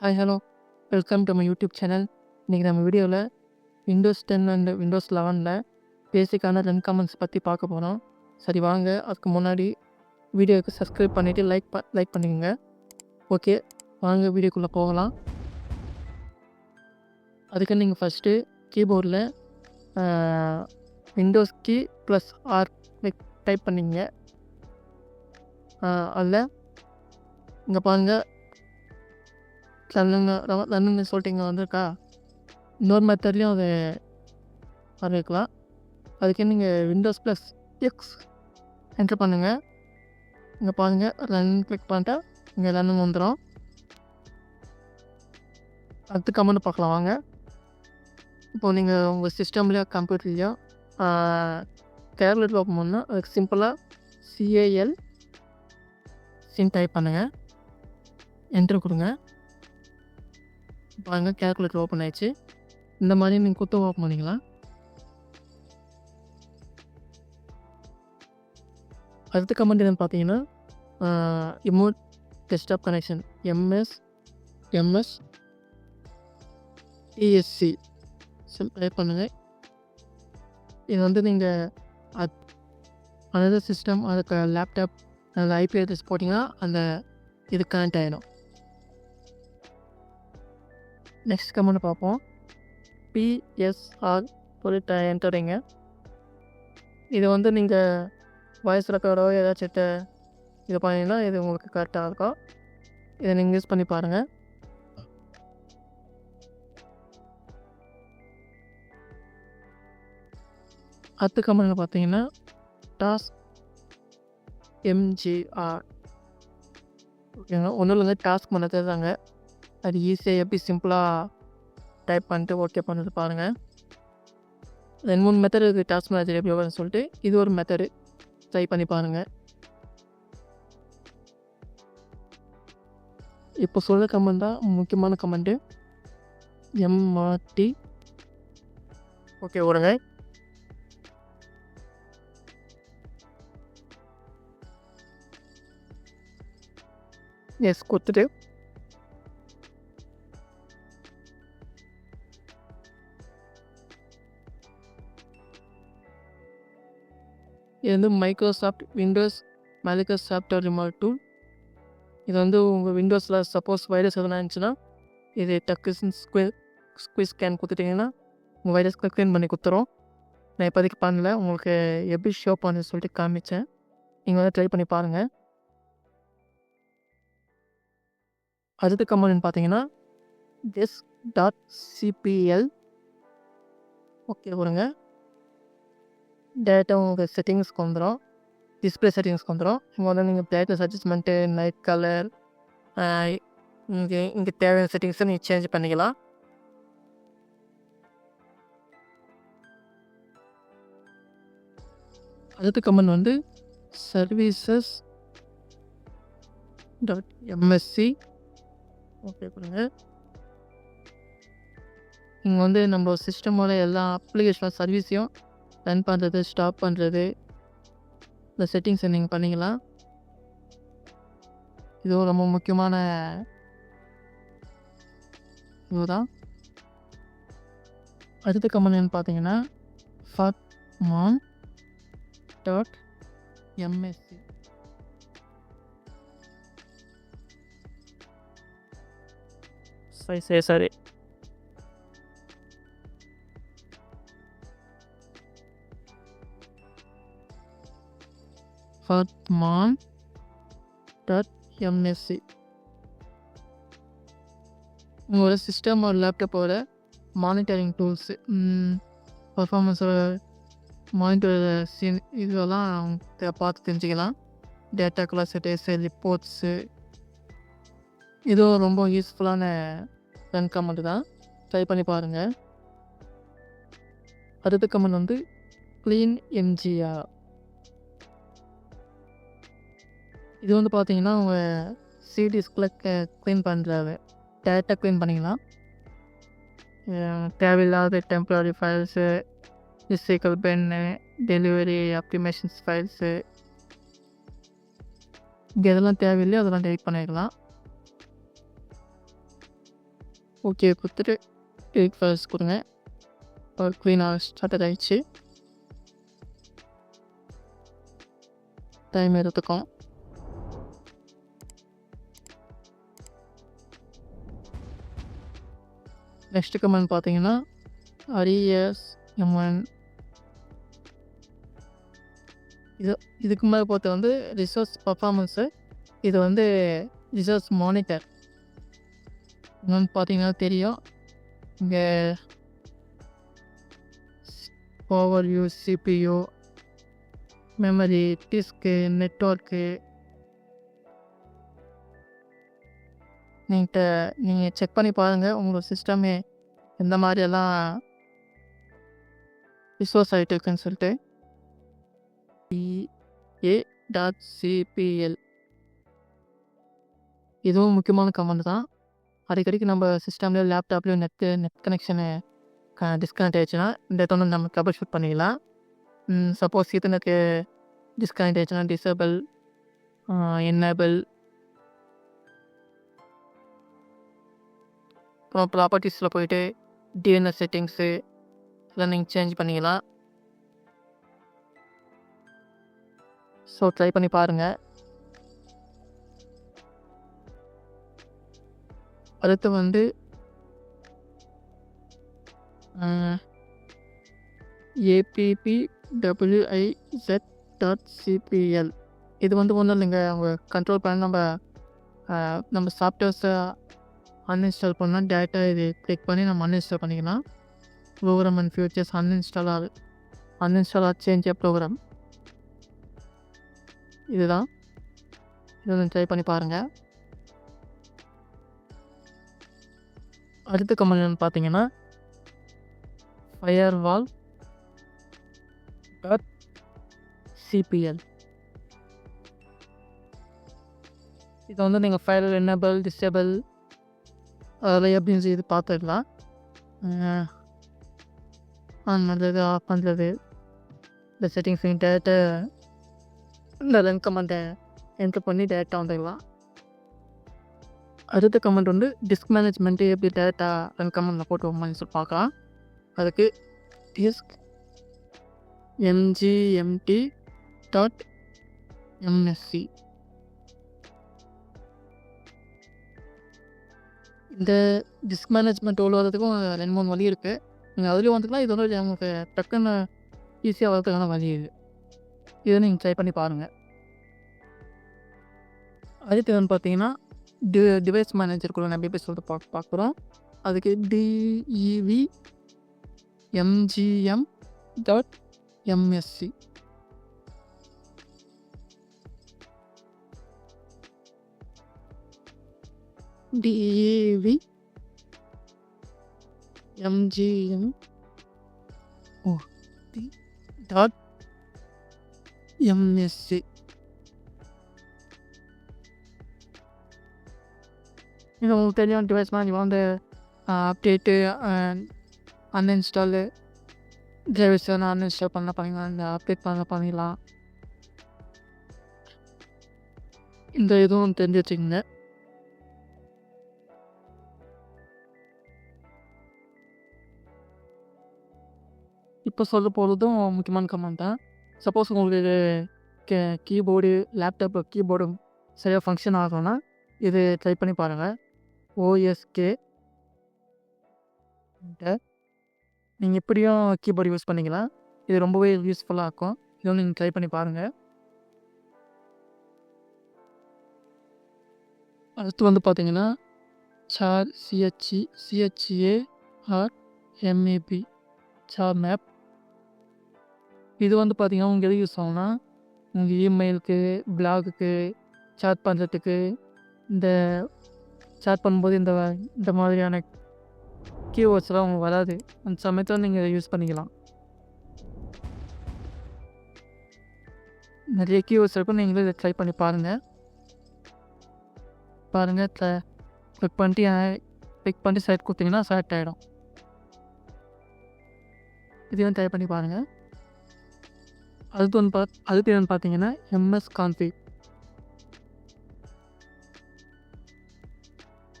Hi hello welcome to my YouTube channel இன்றைக்கி நம்ம வீடியோவில் விண்டோஸ் டென் அண்ட் விண்டோஸ் லெவனில் பேசிக்கான ரன் கமெண்ட்ஸ் பற்றி பார்க்க போகிறோம் சரி வாங்க. அதுக்கு முன்னாடி வீடியோவுக்கு சப்ஸ்கிரைப் பண்ணிவிட்டு லைக் ப லைக் பண்ணிக்கோங்க. ஓகே வாங்க வீடியோக்குள்ளே போகலாம். அதுக்கு நீங்கள் ஃபஸ்ட்டு கீபோர்டில் Windows key plus R type பண்ணிங்க அதில் இங்கே பாருங்கள் ரன்னுங்க ரொம்ப சொல்லிட்டு சொல்லிட்டீங்க வந்திருக்கா. இன்னொரு மெத்தட்லேயும் அது வரவேற்கலாம் அதுக்கு நீங்கள் விண்டோஸ் ப்ளஸ் எக்ஸ் என்ட்ரு பண்ணுங்கள் இங்கே பாருங்கள் ரன் கிளிக் பண்ணிட்டா இங்கே ரன்னு வந்துடும் அடுத்து கமெண்ட் பார்க்கலாம் வாங்க. இப்போது நீங்கள் உங்கள் சிஸ்டம்லேயோ கம்ப்யூட்டர்லேயோ டேப்லெட் ஓப்பன் பண்ணால் அதுக்கு சிம்பிளாக சிஏஎல் சின் டைப் பண்ணுங்கள் என்ட்ரு கொடுங்க. பாருங்க கேல்குலேட்டர் ஓப்பன் ஆயிடுச்சு. இந்த மாதிரி நீங்கள் குத்த ஓப்பன் பண்ணிக்கலாம் அடுத்த கமெண்ட் என்னன்னு பார்த்தீங்கன்னா remote desktop connection MS MS TSC type பண்ணுங்கள் இது வந்து நீங்கள் அத் அனதர் சிஸ்டம் அதுக்கு லேப்டாப் அதில் ஐபி அட்ரஸ் போட்டிங்கன்னா அந்த இது கனெக்ட் ஆகிடும் நெக்ஸ்ட் கமெண்ட் பார்ப்போம் பிஎஸ்ஆர் சொல்லிட்டு என்டரிங்க இது வந்து நீங்கள் வாய்ஸ் ரெக்கார்டோ ஏதாச்சும் இது பண்ணிங்கன்னா இது உங்களுக்கு கரெக்டாக இருக்கும். இதை நீங்கள் யூஸ் பண்ணி பாருங்கள் அடுத்த கமெண்டில் பார்த்தீங்கன்னா டாஸ்க் எம்ஜிஆர் ஓகேங்களா? ஒன்றும் இல்லைங்க டாஸ்க் பண்ண தெரியாதாங்க அது ஈஸியாக எப்படி சிம்பிளாக டைப் பண்ணிட்டு ஓகே பண்ணது பாருங்கள் ரெண்டு மூணு மெத்தட் இருக்குது டாஸ்க் மேனேஜர் எப்படி வரும்னு சொல்லிட்டு. இது ஒரு மெத்தடு ட்ரை பண்ணி பாருங்கள் இப்போ சொல்ல கமெண்ட் தான் முக்கியமான கமெண்ட்டு எம்ஆர்டி ஓகே வருங்க எஸ் கொடுத்துட்டு. இது வந்து Microsoft Windows Microsoft remote tool இது வந்து உங்கள் விண்டோஸில் சப்போஸ் வைரஸ் எதனா இருந்துச்சுன்னா இது டக்கு ஸ்குவே ஸ்குவி ஸ்கேன் கொடுத்துட்டிங்கன்னா உங்கள் வைரஸ்க்கு க்ளீன் பண்ணி கொடுத்துரும். நான் இப்போதைக்கு பண்ணல உங்களுக்கு எப்படி ஷோ பண்ணுன்னு சொல்லிட்டு காமிச்சேன். நீங்கள் வந்து ட்ரை பண்ணி பாருங்கள் அடுத்த கம்பெனின்னு பார்த்தீங்கன்னா டெஸ்க் டாட் சிபிஎல் ஓகே வருங்க டேரெக்டாக உங்கள் செட்டிங்ஸ்க்கு வந்துடும் டிஸ்பிளே செட்டிங்ஸ்க்கு வந்துடும் இங்கே வந்து நீங்கள் பிரைட்னஸ் அட்ஜஸ்ட்மெண்ட்டு நைட் கலர் இங்கே இங்கே தேவையான செட்டிங்ஸை நீங்கள் சேஞ்ச் பண்ணிக்கலாம். அடுத்த கமெண்ட் வந்து சர்வீசஸ் டாட் எம்எஸ்சி ஓகே கொடுங்க. இங்கே வந்து நம்ம சிஸ்டமோட எல்லா அப்ளிகேஷன் சர்வீஸையும் ரன் பண்ணுறது ஸ்டாப் பண்ணுறது இந்த செட்டிங்ஸை நீங்கள் பண்ணிக்கலாம் இது ரொம்ப முக்கியமான இதுதான். அடுத்த கமெண்ட் பார்த்தீங்கன்னா ஃபட் மான் டாட் எம்எஸ்சி சரி சரி சரி. ஃபத்மான் டாட் எம்எஸ்சி உங்களோட சிஸ்டம் ஒரு லேப்டாப்போட மானிட்டரிங் டூல்ஸு பர்ஃபார்மன்ஸோட மானிட்டர் சீன் இதெல்லாம் பார்த்து தெரிஞ்சுக்கலாம். டேட்டா கிளாஸஸ் ரிப்போர்ட்ஸு இதுவும் ரொம்ப யூஸ்ஃபுல்லான ரன் கமெண்ட் தான். ட்ரை பண்ணி பாருங்கள் அடுத்த கமெண்ட் வந்து க்ளீன் எம்ஜிஆர் இது வந்து பார்த்தீங்கன்னா உங்கள் சிடிஸ்குள்ளே க்ளீன் பண்ணுறது டேரெக்டாக க்ளீன் பண்ணிக்கலாம். தேவையில்லாத temporary files physical pen delivery applications files இங்கே எதெல்லாம் தேவையில்லையோ அதெல்லாம் டெலிட் பண்ணிக்கலாம் ஓகே கொடுத்துட்டு டெலிட் ஃபைல்ஸ் கொடுங்க. க்ளீனாக ஸ்டார்ட் ஆகிடுச்சு டைம் எடுத்துக்கும். நெக்ஸ்ட் கமெண்ட் பார்த்தீங்கன்னா அரியஸ் எம்என் இது இதுக்கு மேலே பார்த்து வந்து ரிசோர்ஸ் பர்ஃபார்மன்ஸு இது வந்து ரிசோர்ஸ் மானிட்டர் இன்னொன்று பார்த்தீங்கன்னா தெரியும். இங்கே power you CPU memory disk network நீங்கள் நீங்கள் செக் பண்ணி பாருங்கள் உங்களோட சிஸ்டமே எந்த மாதிரியெல்லாம் ரிசோர்ஸ் ஆகிட்டு இருக்குன்னு சொல்லிட்டு. பிஏ டாட் சிபிஎல் இதுவும் முக்கியமான கமெண்ட் தான். அடிக்கடிக்கு நம்ம சிஸ்டம்லேயோ லேப்டாப்லேயோ நெட்டு நெட் கனெக்ஷனு க டிஸ்கனெக்ட் ஆயிடுச்சுன்னா இந்த இடத்துல நம்ம ட்ரபிள் ஷூட் பண்ணிக்கலாம் சப்போஸ் இதுனுக்கு டிஸ்கனெக்ட் ஆயிடுச்சுன்னா டிசேபிள் என்னபிள் அப்புறம் ப்ராப்பர்ட்டிஸில் போயிட்டு டிஎன்எஸ் செட்டிங்ஸு இதெல்லாம் நீங்கள் சேஞ்ச் பண்ணிக்கலாம். ஸோ ட்ரை பண்ணி பாருங்கள் அடுத்து வந்து ஏபிபி டபிள்யூஐசெட் டாட் சிபிஎல் இது வந்து ஒன்றும் இல்லைங்க. அவங்க கண்ட்ரோல் பண்ண நம்ம நம்ம சாஃப்ட்வேர்ஸை அன்இன்ஸ்டால் பண்ணால் டேரெக்டாக இது கிளிக் பண்ணி நம்ம அன்இன்ஸ்டால் பண்ணிக்கலாம். ப்ரோக்ராம் அண்ட் ஃபியூச்சர்ஸ் அன்இன்ஸ்டால் ஆகுது அன்இன்ஸ்டால் ஆர் சேஞ்ச் ப்ரோக்ராம் இதுதான். இதை ட்ரை பண்ணி பாருங்கள் அடுத்த கமெண்ட் பார்த்தீங்கன்னா ஃபயர் வால் டாட் சிபிஎல் இதை வந்து நீங்கள் ஃபைல் என்னபிள் டிசேபிள் அதில் எப்படின்னு செய்து பார்த்துக்கலாம் ஆன் பண்ணுறது ஆஃப் பண்ணுறது. இந்த செட்டிங்ஸ் டேரெக்டாக இந்த ரன் கமெண்ட்டை என்ட்ரு பண்ணி டேரெக்டாக வந்துடலாம். அடுத்த கமெண்ட் வந்து டிஸ்க் மேனேஜ்மெண்ட்டு எப்படி டேரெக்டாக ரன் கமெண்ட்டில் போட்டு மாதிரி சொல்லி பார்க்கலாம். அதுக்கு டிஸ்க் எம்ஜிஎம்டி டாட் எம்எஸ்சி இந்த டிஸ்க் மேனேஜ்மெண்ட் உள்ள வரதுக்கும் ரெண்டு மூணு வழி இருக்குது நீங்கள் அதுலேயும் வந்துக்கலாம் இது வந்து நமக்கு டக்குன்னு ஈஸியாக வர்றதுக்கான வழி இது. இதை நீங்கள் ட்ரை பண்ணி பாருங்கள் அடுத்து வந்து பார்த்தீங்கன்னா டி டிவைஸ் மேனேஜர் கூட நம்ம எப்படி சொல்லிட்டு பார்க்க பார்க்குறோம் அதுக்கு DEV MGM dot MSC DAV MGM O dot MSC இது உங்களுக்கு தெரியும் டிவைஸ் மாதிரி வந்து அப்டேட்டு அன்இன்ஸ்டாலு டிரைவர்ஸ் வந்து அன்இன்ஸ்டால் பண்ண பண்ணிக்கலாம் இந்த அப்டேட் பண்ண பண்ணிடலாம் இந்த இதுவும் தெரிஞ்சு வச்சுக்கோங்க இப்போ சொல்ல போகிறதும் முக்கியமான கமெண்ட் தான். சப்போஸ் உங்களுக்கு கே கீபோர்டு லேப்டாப்பு கீபோர்டும் சரியாக ஃபங்க்ஷன் ஆகணும்னா இது ட்ரை பண்ணி பாருங்கள் ஓஎஸ்கே நீங்கள் எப்படியும் கீபோர்டு யூஸ் பண்ணிக்கலாம் இது ரொம்பவே யூஸ்ஃபுல்லாக இருக்கும். இதுவும் நீங்கள் ட்ரை பண்ணி பாருங்கள் அடுத்து வந்து பார்த்தீங்கன்னா char CHC CHA R MAP char map இது வந்து பார்த்திங்கன்னா உங்களுக்கு எது யூஸ் ஆகும்னா உங்கள் இமெயிலுக்கு பிளாகுக்கு chat பண்ணுறதுக்கு இந்த chat பண்ணும்போது இந்த இந்த மாதிரியான கீவேர்ட்ஸ்லாம் உங்களுக்கு வராது. அந்த சமயத்தில் நீங்கள் யூஸ் பண்ணிக்கலாம். நிறைய கீவேர்ட்ஸ் இருக்கும். நீங்களும் இதை ட்ரை பண்ணி பாருங்கள் பாருங்கள் ட்ரை கிளிக் பண்ணிட்டு கிளிக் பண்ணிட்டு சைட் கொடுத்தீங்கன்னா செலக்ட் ஆகிடும் இதையும் ட்ரை பண்ணி பாருங்கள் அடுத்து வந்து பா அடுத்து என்னன்னு பார்த்தீங்கன்னா எம்எஸ் கான்ஃபிக்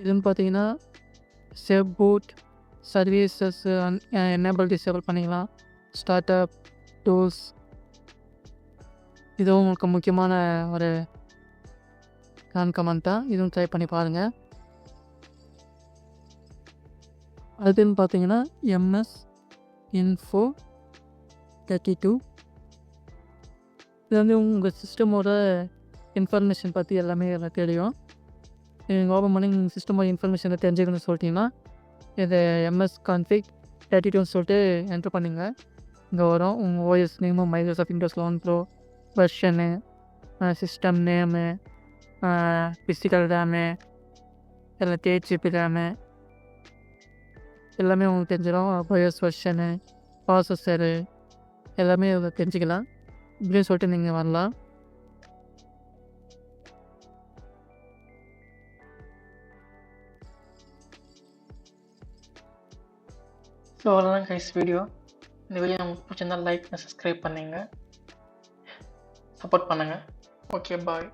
இதுன்னு பார்த்தீங்கன்னா safe boot services enable disable பண்ணிக்கலாம். Startup tools. இதுவும் உங்களுக்கு முக்கியமான ஒரு நான் கமெண்ட் தான். இதுவும் ட்ரை பண்ணி பாருங்கள் அடுத்துன்னு பார்த்தீங்கன்னா எம்எஸ் இன்ஃபோ தேர்ட்டி டூ. இது வந்து உங்கள் சிஸ்டமோட இன்ஃபர்மேஷன் பற்றி எல்லாமே எனக்கு தெரியும். நீங்கள் ஓப்பன் பண்ணி நீங்கள் சிஸ்டமோட இன்ஃபர்மேஷனை தெரிஞ்சுக்கணும்னு சொல்லிட்டீங்கன்னா இது எம்எஸ் கான்ஃபிக் தேர்ட்டி டூன்னு சொல்லிட்டு என்ட்ரு பண்ணுங்க. இங்கே வரும். உங்கள் OS name Microsoft Windows eleven pro version system name physical RAM இல்லை எயிட் ஜிபி ரேமு எல்லாமே உங்களுக்கு தெரிஞ்சிடும். பயோஸ் வெர்ஷனு ப்ராசஸரு எல்லாமே இதில் தெரிஞ்சுக்கலாம். இப்படின்னு சொல்லிட்டு நீங்கள் வரலாம் ஸோ அவ்வளோதான் கைஸ் வீடியோ இந்த வீடியோ உங்களுக்கு பிடிச்சிருந்தா லைக் சப்ஸ்கிரைப் பண்ணுங்கள் சப்போர்ட் பண்ணுங்கள் ஓகே பாய்